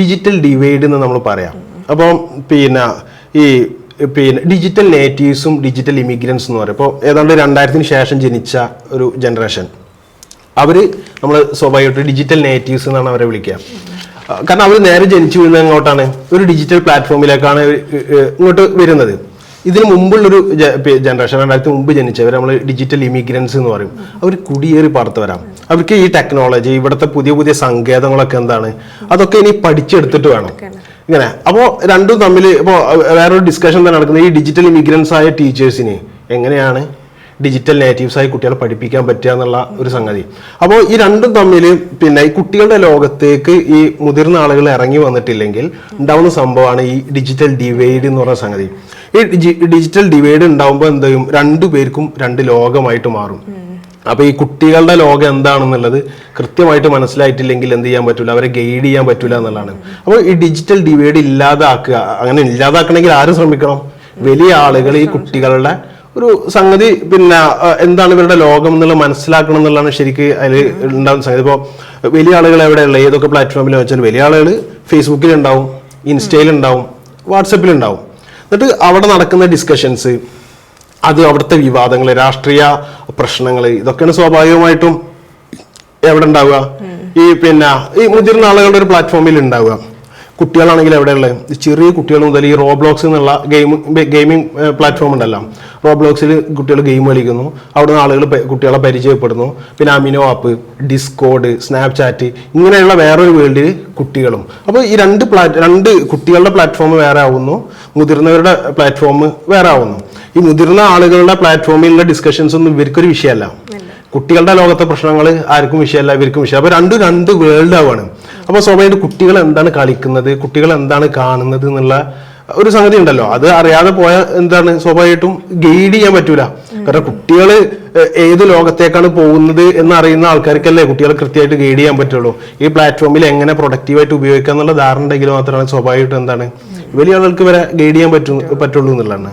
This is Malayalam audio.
ഡിജിറ്റൽ ഡിവൈഡ് എന്ന് നമ്മൾ പറയാം. അപ്പം പിന്നെ ഈ പിന്നെ ഡിജിറ്റൽ നേറ്റീവ്സും ഡിജിറ്റൽ ഇമിഗ്രൻസ് എന്ന് പറയും. ഇപ്പോൾ ഏതാണ്ട് രണ്ടായിരത്തിന് ശേഷം ജനിച്ച ഒരു ജനറേഷൻ അവർ നമ്മൾ സ്വാഭാവികമായിട്ട് ഡിജിറ്റൽ നേറ്റീവ്സ് എന്നാണ് അവരെ വിളിക്കുക. കാരണം അവർ നേരെ ജനിച്ചു വീഴുന്നത് എങ്ങോട്ടാണ്? ഒരു ഡിജിറ്റൽ പ്ലാറ്റ്ഫോമിലേക്കാണ് ഇങ്ങോട്ട് വരുന്നത്. ഇതിന് മുമ്പുള്ളൊരു ജനറേഷൻ രണ്ടായിരത്തി മുമ്പ് ജനിച്ചവർ നമ്മൾ ഡിജിറ്റൽ ഇമിഗ്രൻസ് എന്ന് പറയും. അവർ കുടിയേറി പാർത്തവരാം അവർക്ക് ഈ ടെക്നോളജി ഇവിടുത്തെ പുതിയ പുതിയ സങ്കേതങ്ങളൊക്കെ എന്താണ്? അതൊക്കെ ഇനി പഠിച്ചെടുത്തിട്ട് വേണം. ഇങ്ങനെ. അപ്പോൾ രണ്ടും തമ്മിൽ ഇപ്പോൾ വേറൊരു ഡിസ്കഷൻ തന്നെ നടക്കുന്നത് ഈ ഡിജിറ്റൽ ഇമിഗ്രൻസ് ആയ ടീച്ചേഴ്സിന് എങ്ങനെയാണ് ഡിജിറ്റൽ നേറ്റീവ്സ് ആയി കുട്ടികളെ പഠിപ്പിക്കാൻ പറ്റുക എന്നുള്ള ഒരു സംഗതി. അപ്പോൾ ഈ രണ്ടും തമ്മിൽ പിന്നെ ഈ കുട്ടികളുടെ ലോകത്തേക്ക് ഈ മുതിർന്ന ആളുകൾ ഇറങ്ങി വന്നിട്ടില്ലെങ്കിൽ ഉണ്ടാവുന്ന സംഭവമാണ് ഈ ഡിജിറ്റൽ ഡിവൈഡ് എന്ന് പറയുന്ന സംഗതി. ഈ ഡിജിറ്റൽ ഡിവൈഡ് ഉണ്ടാവുമ്പോൾ എന്ത് ചെയ്യും? രണ്ടു പേർക്കും രണ്ട് ലോകമായിട്ട് മാറും. അപ്പൊ ഈ കുട്ടികളുടെ ലോകം എന്താണെന്നുള്ളത് കൃത്യമായിട്ട് മനസ്സിലായിട്ടില്ലെങ്കിൽ എന്ത് ചെയ്യാൻ പറ്റൂല അവരെ ഗൈഡ് ചെയ്യാൻ പറ്റൂല എന്നുള്ളതാണ്. അപ്പോൾ ഈ ഡിജിറ്റൽ ഡിവൈഡ് ഇല്ലാതാക്കുക അങ്ങനെ ഇല്ലാതാക്കണമെങ്കിൽ ആരും ശ്രമിക്കണം. വലിയ ആളുകൾ ഈ കുട്ടികളുടെ ഒരു സംഗതി പിന്നെ എന്താണ് ഇവരുടെ ലോകം എന്നുള്ളത് മനസ്സിലാക്കണം എന്നുള്ളതാണ് ശരിക്ക് അതിൽ ഉണ്ടാകുന്ന സംഗതി. ഇപ്പോൾ വലിയ ആളുകൾ എവിടെയുള്ള ഏതൊക്കെ പ്ലാറ്റ്ഫോമിൽ വെച്ചാൽ വലിയ ആളുകൾ ഫേസ്ബുക്കിലുണ്ടാവും ഇൻസ്റ്റയിലുണ്ടാവും ഉണ്ടാവും എന്നിട്ട് അവിടെ നടക്കുന്ന ഡിസ്കഷൻസ് അത് അവിടുത്തെ വിവാദങ്ങൾ രാഷ്ട്രീയ പ്രശ്നങ്ങൾ ഇതൊക്കെയാണ് സ്വാഭാവികമായിട്ടും എവിടെ ഉണ്ടാവുക? ഈ പിന്നെ ഈ മുതിർന്ന ആളുകളുടെ ഒരു പ്ലാറ്റ്ഫോമിൽ ഉണ്ടാവുക. കുട്ടികളാണെങ്കിൽ എവിടെയുള്ളത്? ചെറിയ കുട്ടികൾ മുതൽ ഈ റോബ്ലോക്സ് എന്നുള്ള ഗെയിം ഗെയിമിംഗ് പ്ലാറ്റ്ഫോം ഉണ്ടല്ലോ. റോബ്ലോക്സിൽ കുട്ടികൾ ഗെയിം കളിക്കുന്നു. അവിടുന്ന് ആളുകൾ കുട്ടികളെ പരിചയപ്പെടുന്നു. പിന്നെ അമിനോ ആപ്പ് ഡിസ്കോഡ് സ്നാപ്ചാറ്റ് ഇങ്ങനെയുള്ള വേറൊരു വേൾഡിൽ കുട്ടികളും. അപ്പോൾ ഈ രണ്ട് പ്ലാറ്റ് രണ്ട് കുട്ടികളുടെ പ്ലാറ്റ്ഫോം വേറെ ആവുന്നു. മുതിർന്നവരുടെ പ്ലാറ്റ്ഫോം വേറെ ആവുന്നു. ഈ മുതിർന്ന ആളുകളുടെ പ്ലാറ്റ്ഫോമിലുള്ള ഡിസ്കഷൻസ് ഒന്നും ഇവർക്കൊരു വിഷയമല്ല. കുട്ടികളുടെ ലോകത്തെ പ്രശ്നങ്ങൾ ആർക്കും വിഷയമല്ല ഇവർക്കും വിഷയം അപ്പൊ രണ്ടും രണ്ട് വേൾഡ് ആവാണ്. അപ്പൊ സ്വാഭാവികമായിട്ട് കുട്ടികൾ എന്താണ് കളിക്കുന്നത് കുട്ടികൾ എന്താണ് കാണുന്നത് എന്നുള്ള ഒരു സംഗതി ഉണ്ടല്ലോ. അത് അറിയാതെ പോയ എന്താണ്? സ്വാഭാവികമായിട്ടും ഗൈഡ് ചെയ്യാൻ പറ്റൂല. കാരണം കുട്ടികൾ ഏത് ലോകത്തേക്കാണ് പോകുന്നത് എന്ന് അറിയുന്ന ആൾക്കാർക്കല്ലേ കുട്ടികളെ കൃത്യമായിട്ട് ഗൈഡ് ചെയ്യാൻ പറ്റുള്ളൂ. ഈ പ്ലാറ്റ്ഫോമിൽ എങ്ങനെ പ്രൊഡക്റ്റീവായിട്ട് ഉപയോഗിക്കുക എന്നുള്ള ധാരണ ഉണ്ടെങ്കിൽ മാത്രമാണ് സ്വാഭാവികമായിട്ടും എന്താണ്? വലിയ ആളുകൾക്ക് വരെ ഗൈഡ് ചെയ്യാൻ പറ്റും പറ്റുള്ളൂ എന്നുള്ളതാണ്.